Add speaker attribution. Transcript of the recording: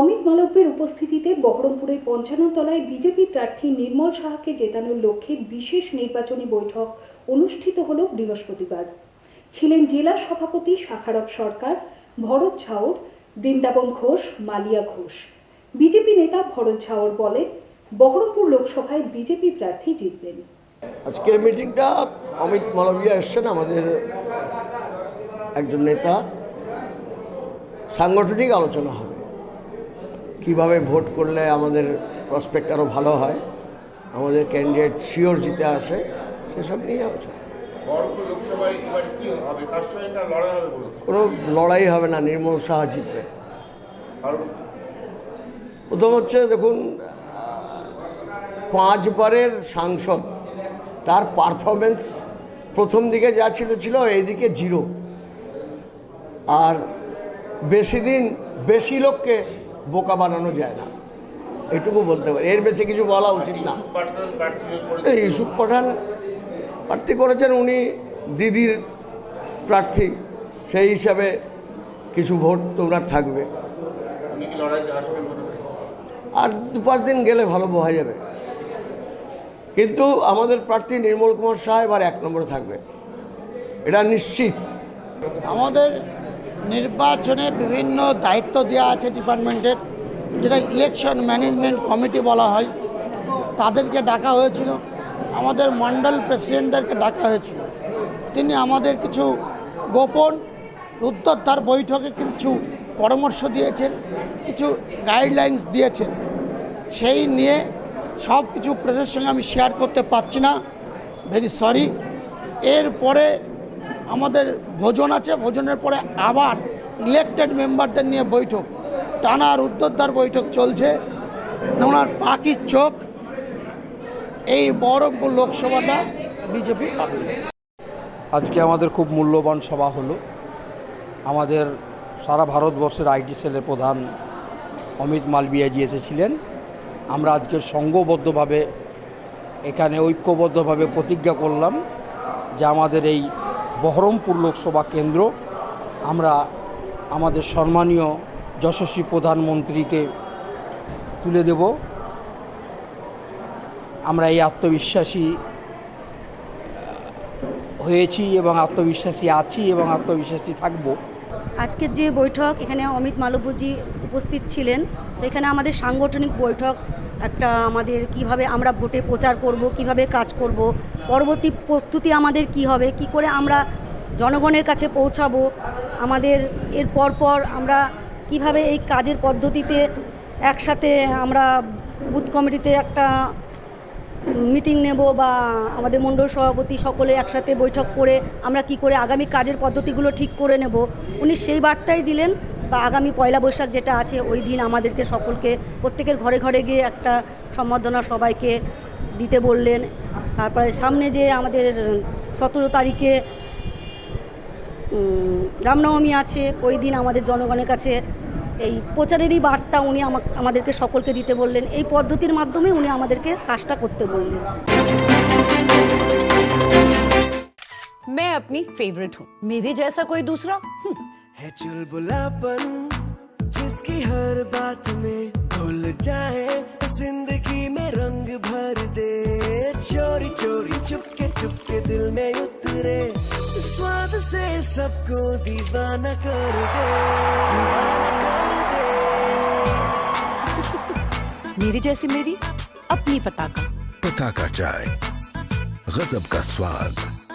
Speaker 1: অমিত মালব্যের উপস্থিতিতে বহরমপুরের পঞ্চান্ন তলায় বিজেপি প্রার্থী নির্মল সাহাকে জেতানোর লক্ষ্যে বিশেষ নির্বাচনী বৈঠক অনুষ্ঠিত হল বৃহস্পতিবার। ছিলেন জেলা সভাপতি শাখারব সরকার, ভরত ঝাউর, বৃন্দাবন ঘোষ, মালিয়া ঘোষ। বিজেপি নেতা ভরত ঝাউর বলেন, বহরমপুর লোকসভায় বিজেপি প্রার্থী জিতবেন।
Speaker 2: আজকের মিটিংটা অমিত মালবিয়া এসছেন, আমাদের একজন নেতা। সাংগঠনিক আলোচনা হবে। কীভাবে ভোট করলে আমাদের প্রসপেক্ট আরও ভালো হয় আমাদের ক্যান্ডিডেট শিওর জিতে আসে সেসব নিয়ে আলোচনা।
Speaker 3: বলুন?
Speaker 2: কোনো লড়াই হবে না নির্মল সাহা জিতবে। প্রথম হচ্ছে দেখুন পাঁচবারের সাংসদ তার পারফরমেন্স প্রথম দিকে যা ছিল ছিল এইদিকে জিরো আর বেশি দিন বেশি লোককে বোকা বানানো যায় না। এটুকু বলতে পারি। এর বেশি কিছু বলা উচিত না।
Speaker 3: ইউসুফ পাঠান প্রার্থী
Speaker 2: এই ইউসুফ পাঠান প্রার্থী করেছেন উনি দিদির প্রার্থী। সেই হিসাবে কিছু ভোট তো ওনার থাকবে।
Speaker 3: উনি কি লড়াইতে আসবেন
Speaker 2: আর দু পাঁচ দিন গেলে ভালো বোঝা যাবে। কিন্তু আমাদের প্রার্থী নির্মল কুমার সাহেব আর এক নম্বরে থাকবে। এটা নিশ্চিত।
Speaker 4: আমাদের নির্বাচনে বিভিন্ন দায়িত্ব দেওয়া আছে ডিপার্টমেন্টের, যেটা ইলেকশন ম্যানেজমেন্ট কমিটি বলা হয়। তাদেরকে ডাকা হয়েছিল। আমাদের মন্ডল প্রেসিডেন্টদেরকে ডাকা হয়েছিল। তিনি আমাদের কিছু গোপন উত্তরতার বৈঠকে কিছু পরামর্শ দিয়েছেন, কিছু গাইডলাইন্স দিয়েছেন। সেই নিয়ে সব কিছু প্রেসের সঙ্গে আমি শেয়ার করতে পারছি না। ভেরি সরি এরপরে আমাদের ভোজন আছে, ভোজনের পরে আবার ইলেকটেড মেম্বারদের নিয়ে বৈঠক। টানার উদ্যোদ্ধার বৈঠক চলছে। ওনার পাখির চোখ এই বহরমপুর লোকসভাটা বিজেপি পাবে।
Speaker 5: আজকে আমাদের খুব মূল্যবান সভা হলো। আমাদের সারা ভারতবর্ষের আইটি সেলের প্রধান অমিত মালবিয়াজি এসেছিলেন। আমরা আজকে সংঘবদ্ধভাবে এখানে ঐক্যবদ্ধভাবে প্রতিজ্ঞা করলাম যে আমাদের এই বহরমপুর লোকসভা কেন্দ্র। আমরা আমাদের সম্মানীয় যশস্বী প্রধানমন্ত্রীকে তুলে দেব। আমরা এই আত্মবিশ্বাসী হয়েছি এবং আত্মবিশ্বাসী আছি এবং আত্মবিশ্বাসী থাকব।
Speaker 6: আজকের যে বৈঠক, এখানে অমিত মালব্যজি উপস্থিত ছিলেন। তো এখানে আমাদের সাংগঠনিক বৈঠক একটা আমাদের কীভাবে আমরা ভোটে প্রচার করব, কীভাবে কাজ করব, পরবর্তী প্রস্তুতি আমাদের কি হবে, কি করে আমরা জনগণের কাছে পৌঁছাবো, আমাদের এর পরপর আমরা কীভাবে এই কাজের পদ্ধতিতে একসাথে আমরা বুথ কমিটিতে একটা মিটিং নেব বা আমাদের মণ্ডল সভাপতি সকলে একসাথে বৈঠক করে আমরা কি করে আগামী কাজের পদ্ধতিগুলো ঠিক করে নেব, উনি সেই বার্তাই দিলেন। বা আগামী পয়লা বৈশাখ যেটা আছে ওই দিন আমাদেরকে সকলকে প্রত্যেকের ঘরে ঘরে গিয়ে একটা সম্বর্ধনা সবাইকে দিতে বললেন তারপরে সামনে যে আমাদের সতেরো তারিখে উম, রামনবমী আছে ওই দিন আমাদের জনগণের কাছে এই প্রচারেরই বার্তা উনি আমা- আমাদেরকে সকলকে দিতে বললেন এই পদ্ধতির মাধ্যমে উনি আমাদেরকে কাজটা করতে বললেন
Speaker 7: मैं अपनी फेवरेट हूँ मेरे जैसा कोई दूसरा हम्म,
Speaker 8: है चुलबुलापन जिसकी हर बात में घुल जाए ज़िंदगी में रंग भर दे। चोरी चोरी चुपके चुपके दिल में उतरे। स्वाद से सबको दीवाना कर दे दीवाना कर दे।
Speaker 7: मेरी जैसी मेरी अपनी पताका।
Speaker 9: पताका चाय गजब का स्वाद।